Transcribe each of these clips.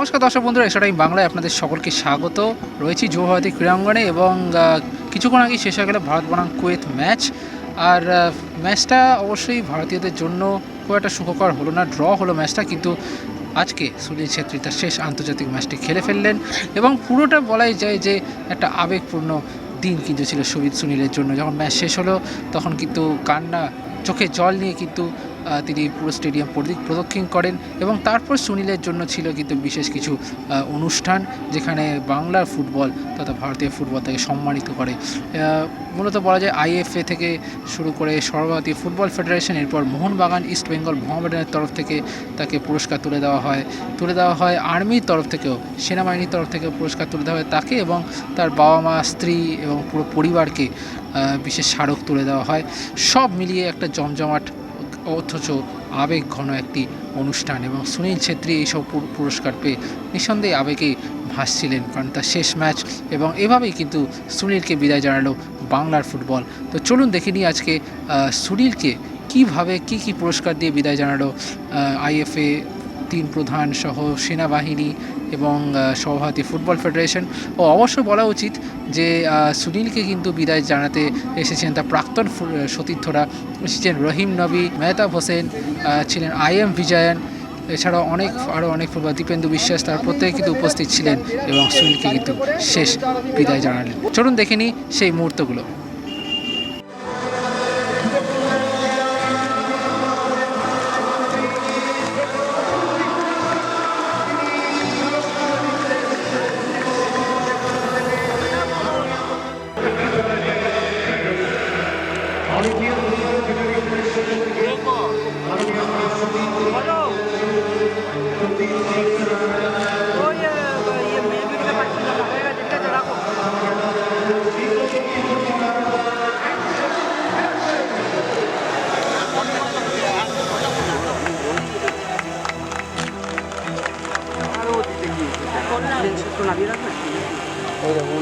নমস্কার দর্শক বন্ধুরা এসব টাইম বাংলায় আপনাদের সকলকে স্বাগত। রয়েছি যুবভারতী ক্রীড়াঙ্গনে এবং কিছুক্ষণ আগে শেষ হয়ে গেল ভারত বনাম কুয়েত ম্যাচ। আর ম্যাচটা অবশ্যই ভারতীয়দের জন্য খুব একটা সুখকর হলো না, ড্র হলো ম্যাচটা, কিন্তু আজকে সুনীল ছেত্রী তার শেষ আন্তর্জাতিক ম্যাচটি খেলে ফেললেন এবং পুরোটা বলাই যায় যে একটা আবেগপূর্ণ দিন কিন্তু ছিল সুবিদ সুনীলের জন্য। যখন ম্যাচ শেষ হলো, তখন কিন্তু কান্না, চোখে জল নিয়ে কিন্তু তিনি পুরো স্টেডিয়াম প্রদিক- প্রদক্ষিণ করেন এবং তারপর সুনীলের জন্য ছিল কিন্তু বিশেষ কিছু অনুষ্ঠান যেখানে বাংলার ফুটবল তথা ভারতীয় ফুটবল তাকে সম্মানিত করে। মূলত বলা যায় আইএফএ থেকে শুরু করে সর্বভারতীয় ফুটবল ফেডারেশন, এরপর মোহনবাগান, ইস্ট বেঙ্গল, মোহামেডানের তরফ থেকে তাকে পুরস্কার তুলে দেওয়া হয়। তুলে দেওয়া হয় আর্মির তরফ থেকেও, সেনাবাহিনীর তরফ থেকে পুরস্কার তুলে দেওয়া হয় তাকে এবং তার বাবা মা স্ত্রী এবং পুরো পরিবারকে বিশেষ স্মারক তুলে দেওয়া হয়। সব মিলিয়ে একটা জমজমাট অথচ আবেগ ঘন একটি অনুষ্ঠান এবং সুনীল ছেত্রী এইসব পুরস্কার পেয়ে নিঃসন্দেহে আবেগে ভাসছিলেন, কারণ তার শেষ ম্যাচ এবং এভাবেই কিন্তু সুনীলকে বিদায় জানালো বাংলার ফুটবল। তো চলুন দেখে নিই আজকে সুনীলকে কীভাবে কি কি পুরস্কার দিয়ে বিদায় জানালো আইএফএ তিন প্রধান সহ সেনাবাহিনী এবং সভাপতি ফুটবল ফেডারেশন। ও অবশ্য বলা উচিত যে সুনীলকে কিন্তু বিদায় জানাতে এসেছেন তার প্রাক্তন সতীর্থরা। এসেছেন রহিম নবী, মেহতাব হোসেন ছিলেন আই এম বিজয়ন। এছাড়াও অনেক আরও অনেক ফুটবল দীপেন্দু বিশ্বাস তার প্রত্যেকে কিন্তু উপস্থিত ছিলেন এবং সুনীলকে কিন্তু শেষ বিদায় জানালেন। চলুন দেখে নিই সেই মুহূর্তগুলো।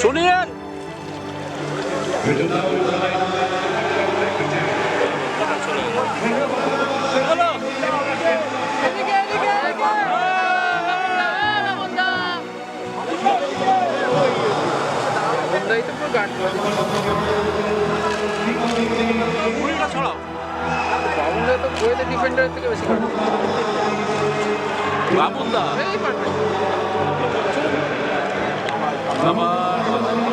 শুনিয়েন। ছড়াও তো কুয়েতের ডিফেন্ডারের থেকে বেশি বাবুন্দা। আবার ও বাবা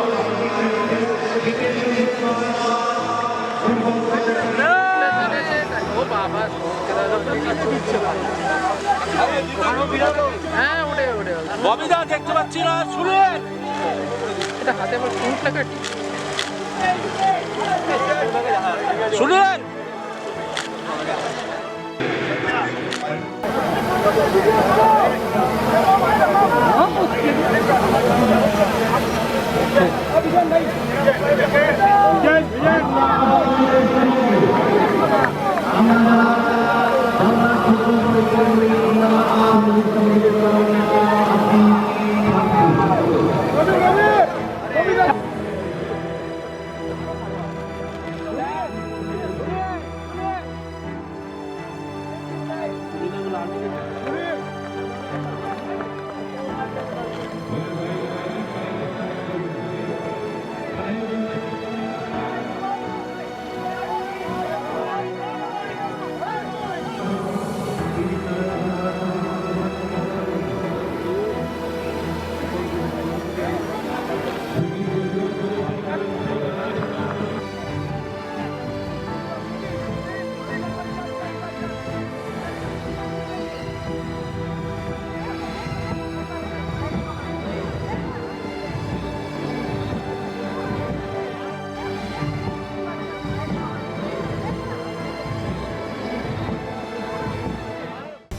হ্যাঁ ওটাই ওটাই দেখতে পাচ্ছি না শুনুন এটা হাতে আমার ফুট লাগাটি শুনুন অভিযান নাই